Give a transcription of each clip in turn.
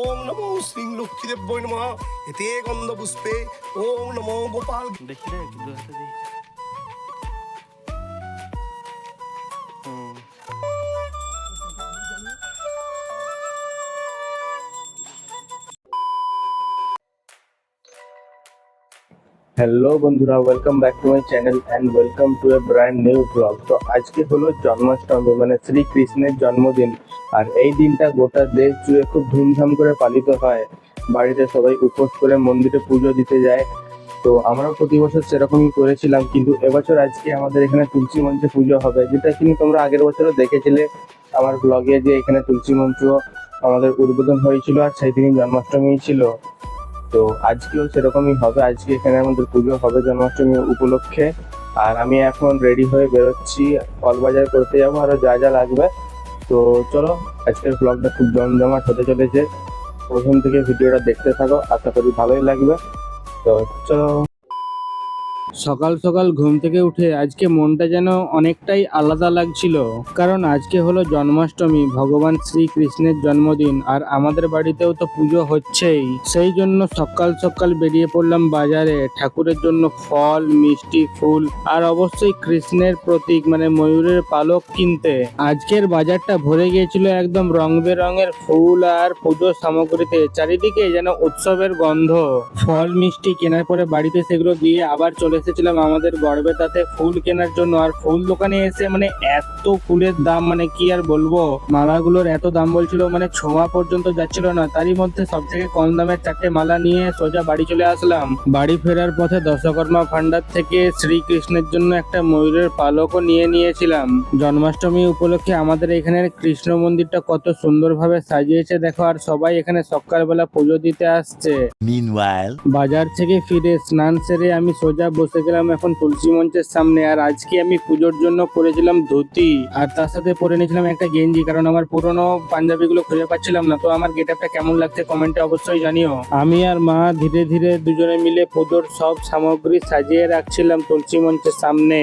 ওম নমো শ্রী লক্ষ্মীদেব্যই নমঃ। এতে গন্ধ পুষ্পে ওম নমো গোপাল দেখি। রে হ্যালো বন্ধুরা welcome back to my channel and welcome to a brand new vlog তো আজকে হলো জন্মাষ্টমী মানে শ্রীকৃষ্ণের জন্মদিন। আর এই দিনটা গোটা দেশ জুড়ে খুব ধুমধাম করে পালিত হয়। বাড়িতে সবাই উপোস করে মন্দিরে পুজো দিতে যায়। তো আমরাও প্রতি বছর সেরকমই করেছিলাম, কিন্তু এবছর আজকে আমাদের এখানে তুলসী মঞ্চে পুজো হবে, যেটা কিন্তু তোমরা আগের বছরও দেখেছিলে আমার ব্লগে যে এখানে তুলসী মঞ্চ আমাদের উদ্বোধন হয়েছিল আর সেই দিনই জন্মাষ্টমী ছিল। তো আজকেও সেরকমই হবে। আজকে এখানে আমাদের পুজো হবে জন্মাষ্টমী উপলক্ষে। আর আমি এখন রেডি হয়ে বেরোচ্ছি। ফল বাজার করতে যাব, আরও যা যা লাগবে। তো চলো, আজকের ব্লগটা খুব জমজমাট হতে চলেছে। প্রথম থেকে ভিডিওটা দেখতে থাকো। আশা করি ভালোই লাগবে। তো চলো। সকাল সকাল ঘুম থেকে উঠে আজকে মনটা যেন অনেকটাই আলাদা লাগছিল। কারণ আজকে হলো জন্মাষ্টমী, ভগবান শ্রীকৃষ্ণের জন্মদিন, আর আমাদের বাড়িতেও তো পুজো হচ্ছেই। সেই জন্য সকাল সকাল বেরিয়ে পড়লাম বাজারে, ঠাকুরের জন্য ফল, মিষ্টি, ফুল, আর অবশ্যই কৃষ্ণের প্রতীক মানে ময়ূরের পালক কিনতে। আজকের বাজারটা ভরে গিয়েছিল একদম রং বেরঙের ফুল আর পুজোর সামগ্রীতে, চারিদিকে যেন উৎসবের গন্ধ। ফল, মিষ্টি কেনার পরে বাড়িতে সেগুলো দিয়ে আবার চলে এসেছিলাম আমাদের গড়বে তাতে ফুল কেনার জন্য। আর ফুল দোকানে এসে মানে এত ফুলের দাম মানে কি আর বলব? মালাগুলোর এত দাম বলছিল মানে ছোঁয়া পর্যন্ত যাচ্ছিল না। তারই মধ্যে সব থেকে কম দামের চারটে মালা নিয়ে সোজা বাড়ি চলে আসলাম। বাড়ি ফেরার পথে দশকর্মা ভান্ডার থেকে শ্রীকৃষ্ণের জন্য একটা ময়ূরের পালকও নিয়ে নিয়েছিলাম। জন্মাষ্টমী উপলক্ষে আমাদের এখানের কৃষ্ণ মন্দিরটা কত সুন্দরভাবে সাজিয়েছে দেখো। আর সবাই এখানে সকালবেলা পুজো দিতে আসছে। বাজার থেকে ফিরে স্নান সেরে আমি সোজা বসে গেলাম এখন তুলসী মঞ্চের সামনে। আর আজকে আমি পুজোর জন্য করেছিলাম ধুতি। আর তার সাথে পরে নিয়েছিলাম একটা গেঞ্জি, কারণ আমার পুরনো পাঞ্জাবি গুলো খুঁজে পাচ্ছিলাম না। তো আমার গেটআপটা কেমন লাগছে কমেন্টে অবশ্যই জানিও। আমি আর মা ধীরে ধীরে দুজনে মিলে পুজোর সব সামগ্রী সাজিয়ে রাখছিলাম তুলসী মঞ্চের সামনে।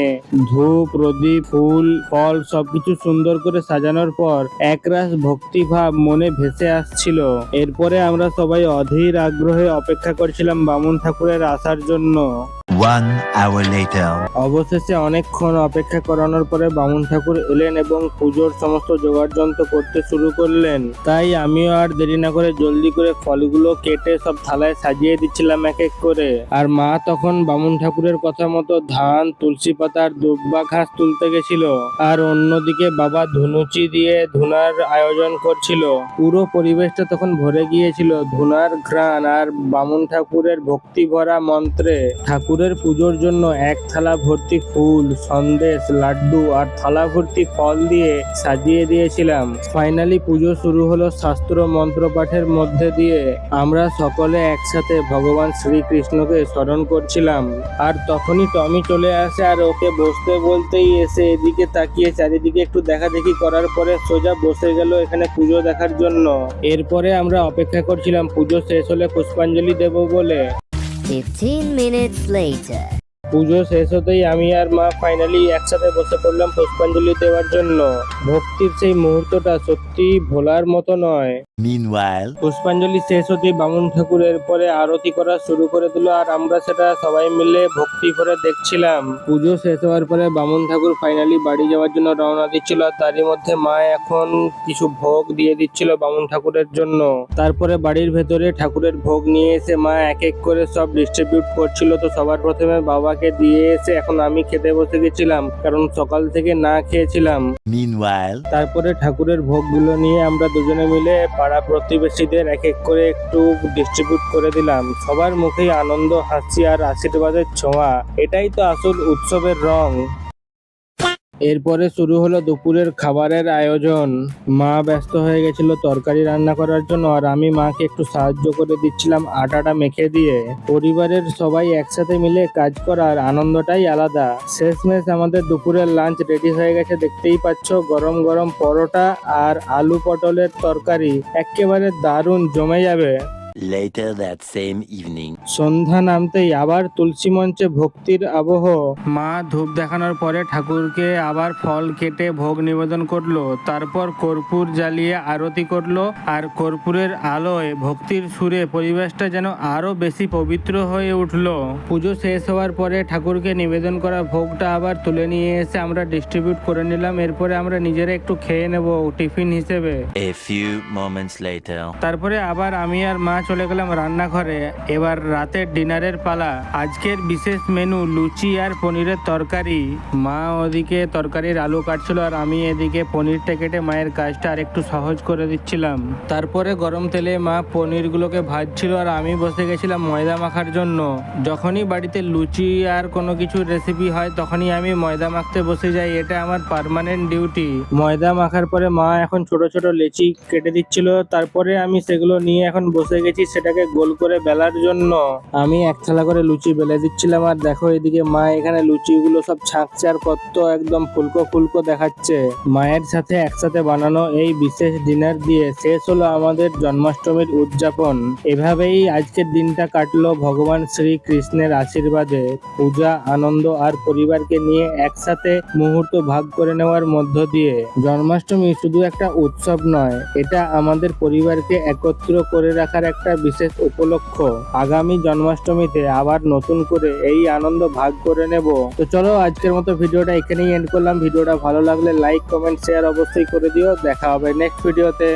ধূপ প্রদীপ ফুল, ফল সবকিছু সুন্দর করে সাজানোর পর একরাশ ভক্তিভাব মনে ভেসে আসছিল। এরপরে আমরা সবাই অধীর আগ্রহে অপেক্ষা করছিলাম বামুন ঠাকুরের আসার জন্য। One hour later. অবশেষে অনেকক্ষণ অপেক্ষা করানোর পরে বামুন ঠাকুর এলেন এবং পুজোর সমস্ত জোগাড় যন্ত্র করতে শুরু করলেন। তাই আমিও আর দেরি না করে জলদি করে ফলগুলো কেটে সব থালায় সাজিয়ে দিচ্ছিলাম এক এক করে। আর মা তখন বামুন ঠাকুরের কথা মতো ধান, তুলসী পাতার দুব্বা ঘাস তুলতে গেছিল। আর অন্যদিকে বাবা ধুনুচি দিয়ে ধুনার আয়োজন করছিল। পুরো পরিবেশটা তখন ভরে গিয়েছিল ধুনার ঘ্রাণ আর বামুন ঠাকুরের ভক্তি ভরা মন্ত্রে। ঠাকুরের পুজোর জন্য এক থালা ভর্তি ফুল, সন্দেশ, লাড্ডু আর থালা ভর্তি ফল দিয়ে সাজিয়ে দিয়েছিলাম। ফাইনালি পুজো শুরু হলো শাস্ত্র মন্ত্র পাঠের মধ্যে দিয়ে। আমরা সকলে একসাথে ভগবান শ্রীকৃষ্ণকে স্মরণ করছিলাম। আর তখনই টমি চলে আসে আর ওকে বসতে বলতেই এসে এদিকে তাকিয়ে চারিদিকে একটু দেখা দেখি করার পরে সোজা বসে গেল এখানে পুজো দেখার জন্য। এরপরে আমরা অপেক্ষা করছিলাম পুজো শেষ হলে পুষ্পাঞ্জলি দেব বলে। 15 minutes later. পুজো শেষ হতেই আমি আর মা ফাইনালি একসাথে বসে পড়লাম পুষ্পাঞ্জলি দেওয়ার জন্য ভক্তির সেই মুহূর্তটা সত্যি ভোলার মতো নয় Meanwhile, পুষ্পাঞ্জলি শেষ হতে বামুন ঠাকুরের পরে আরতি করা শুরু করে দিল আর আমরা সেটা সবাই মিলে ভক্তি করে দেখছিলাম। পুজো শেষ হওয়ার পরে বামুন ঠাকুর ফাইনালি বাড়ি যাওয়ার জন্য রওনা দিচ্ছিল তারই মধ্যে মা এখন কিছু ভোগ দিয়ে দিচ্ছিল বামুন ঠাকুরের জন্য। তারপরে বাড়ির ভেতরে ঠাকুরের ভোগ নিয়ে এসে মা এক এক করে সব ডিস্ট্রিবিউট করছিল। তো সবার প্রথমে বাবাকে দিয়ে এসে এখন আমি খেতে বসে গেছিলাম কারণ সকাল থেকে না খেয়েছিলাম। Meanwhile, তারপরে ঠাকুরের ভোগগুলো নিয়ে আমরা দুজনে মিলে পাড়া প্রতিবেশীদের এক এক করে একটু ডিস্ট্রিবিউট করে দিলাম। সবার মুখেই আনন্দ, হাসি আর আশীর্বাদের ছোঁয়া। এটাই তো আসল উৎসবের রং। এরপরে শুরু হলো দুপুরের খাবারের আয়োজন। মা ব্যস্ত হয়ে গেছিল তরকারি রান্না করার জন্য আর আমি মাকে একটু সাহায্য করে দিচ্ছিলাম আটাটা মেখে দিয়ে। পরিবারের সবাই একসাথে মিলে কাজ করার আনন্দটাই আলাদা। শেষমেশ আমাদের দুপুরের লাঞ্চ রেডি হয়ে গেছে, দেখতেই পাচ্ছ গরম গরম পরোটা আর আলু পটলের তরকারি। একেবারে দারুণ, জমে যাবে। Later that same evening. সন্ধ্যা নামতেই আবার তুলসী মঞ্চে ভক্তির আবহ মা ধূপ দেখানোর পরে ঠাকুরকে আবার ফল কেটে ভোগ নিবেদন করল তারপর কর্পূর জ্বালিয়ে আরতি করল আর কর্পূরের আলোয় ভক্তির সুরে পরিবেশটা যেন আরও বেশি পবিত্র হয়ে উঠল পুজো শেষ হওয়ার পরে ঠাকুরকে নিবেদন করা ভোগটা আবার তুলে নিয়ে এসে আমরা ডিস্ট্রিবিউট করে নিলাম এরপরে আমরা নিজেরা একটু খেয়ে নেব টিফিন হিসেবে A few moments later. তারপরে আবার আমি আর মা চলে গেলাম রান্নাঘরে। এবার রাতের ডিনারের পালা। আজকের বিশেষ মেনু লুচি আর পনিরের তরকারি। মা ওদিকে তরকারির আলু কাটছিল আর আমি এদিকে পনিরটা কেটে মায়ের কাজটা আর একটু সহজ করে দিচ্ছিলাম। তারপরে গরম তেলে মা পনিরগুলোকে ভাজছিল আর আমি বসে গেছিলাম ময়দা মাখার জন্য। যখনই বাড়িতে লুচি আর কোনো কিছু রেসিপি হয়, তখনই আমি ময়দা মাখতে বসে যাই। এটা আমার পার্মানেন্ট ডিউটি ময়দা মাখার পরে মা এখন ছোট ছোট লেচি কেটে দিচ্ছিল। তারপরে আমি সেগুলো নিয়ে এখন বসে গেছি। সেটাকে গোল করে বেলার জন্য। আমি এক থালা করে লুচি বেলে দিচ্ছিলাম আর দেখো এদিকে মা এখানে লুচিগুলো সব ছাঁকছে আর কত একদম ফুলকো ফুলকো দেখাচ্ছে। মায়ের সাথে একসাথে বানানো এই বিশেষ ডিনার দিয়ে শেষ হলো আমাদের জন্মাষ্টমীর উদযাপন। এভাবেই আজকের দিনটা কাটলো ভগবান শ্রী কৃষ্ণের আশীর্বাদে। পূজা, আনন্দ আর পরিবারকে নিয়ে একসাথে মুহূর্ত ভাগ করে নেওয়ার মধ্য দিয়ে। জন্মাষ্টমী শুধু একটা উৎসব নয়, এটা আমাদের পরিবারকে একত্র করে রাখার একটা বিশেষ উপলক্ষ। আগামী জন্মাষ্টমীতে আবার নতুন করে এই আনন্দ ভাগ করে নেব। তো চলো, আজকের মতো ভিডিওটা এখানেই এন্ড করলাম। ভিডিওটা ভালো লাগলে লাইক কমেন্ট শেয়ার অবশ্যই করে দিও। দেখা হবে নেক্সট ভিডিওতে